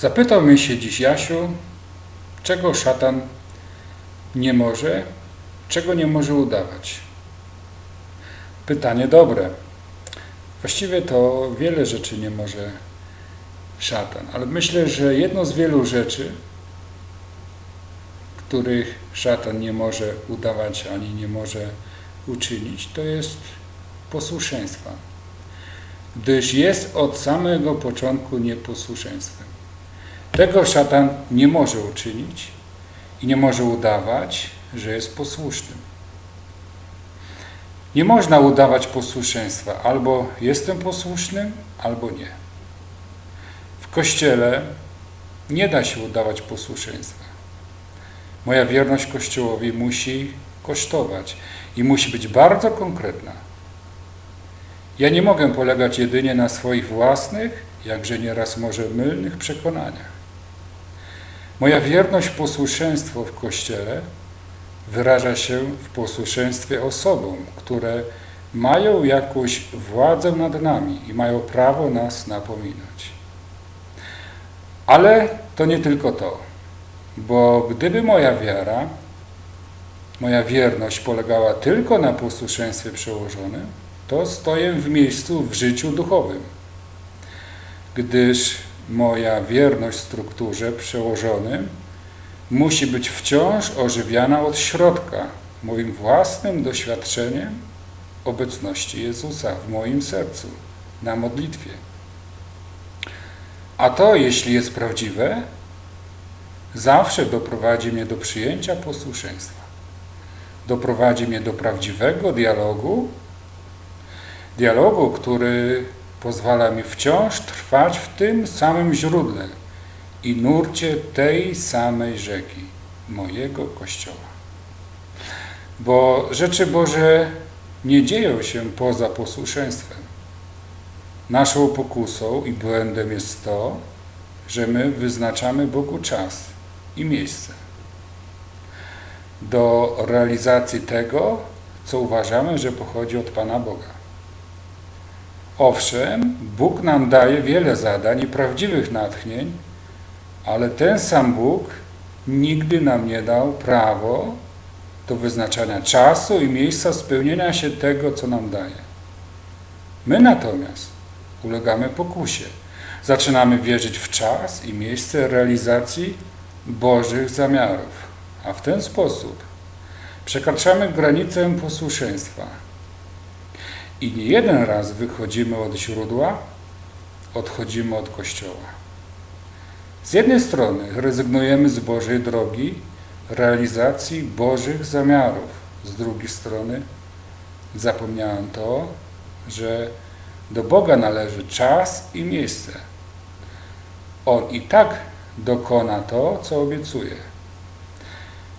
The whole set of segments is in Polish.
Zapytał mnie się dziś Jasiu, czego szatan nie może, czego nie może udawać. Pytanie dobre. Właściwie to wiele rzeczy nie może szatan, ale myślę, że jedną z wielu rzeczy, których szatan nie może udawać ani nie może uczynić, to jest posłuszeństwa. Gdyż jest od samego początku nieposłuszeństwem. Tego szatan nie może uczynić i nie może udawać, że jest posłusznym. Nie można udawać posłuszeństwa. Albo jestem posłusznym, albo nie. W kościele nie da się udawać posłuszeństwa. Moja wierność Kościołowi musi kosztować i musi być bardzo konkretna. Ja nie mogę polegać jedynie na swoich własnych, jakże nieraz może mylnych przekonaniach. Moja wierność, posłuszeństwo w Kościele wyraża się w posłuszeństwie osobom, które mają jakąś władzę nad nami i mają prawo nas napominać. Ale to nie tylko to, bo gdyby moja wiara, moja wierność polegała tylko na posłuszeństwie przełożonym, to stoję w miejscu w życiu duchowym, gdyż moja wierność strukturze przełożonym musi być wciąż ożywiana od środka, moim własnym doświadczeniem obecności Jezusa w moim sercu, na modlitwie. A to, jeśli jest prawdziwe, zawsze doprowadzi mnie do przyjęcia posłuszeństwa. Doprowadzi mnie do prawdziwego dialogu, dialogu, który pozwala mi wciąż trwać w tym samym źródle i nurcie tej samej rzeki, mojego Kościoła. Bo rzeczy Boże nie dzieją się poza posłuszeństwem. Naszą pokusą i błędem jest to, że my wyznaczamy Bogu czas i miejsce do realizacji tego, co uważamy, że pochodzi od Pana Boga. Owszem, Bóg nam daje wiele zadań i prawdziwych natchnień, ale ten sam Bóg nigdy nam nie dał prawo do wyznaczania czasu i miejsca spełnienia się tego, co nam daje. My natomiast ulegamy pokusie. Zaczynamy wierzyć w czas i miejsce realizacji Bożych zamiarów, a w ten sposób przekraczamy granicę posłuszeństwa. I nie jeden raz wychodzimy od źródła, odchodzimy od Kościoła. Z jednej strony rezygnujemy z Bożej drogi realizacji Bożych zamiarów, z drugiej strony zapomniałem to, że do Boga należy czas i miejsce. On i tak dokona to, co obiecuje.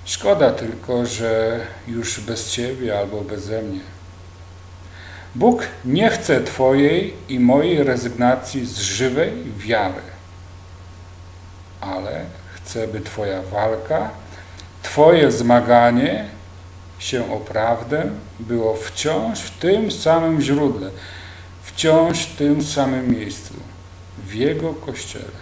Szkoda tylko, że już bez Ciebie albo beze mnie. Bóg nie chce Twojej i mojej rezygnacji z żywej wiary, ale chce, by Twoja walka, Twoje zmaganie się o prawdę było wciąż w tym samym źródle, wciąż w tym samym miejscu, w Jego Kościele.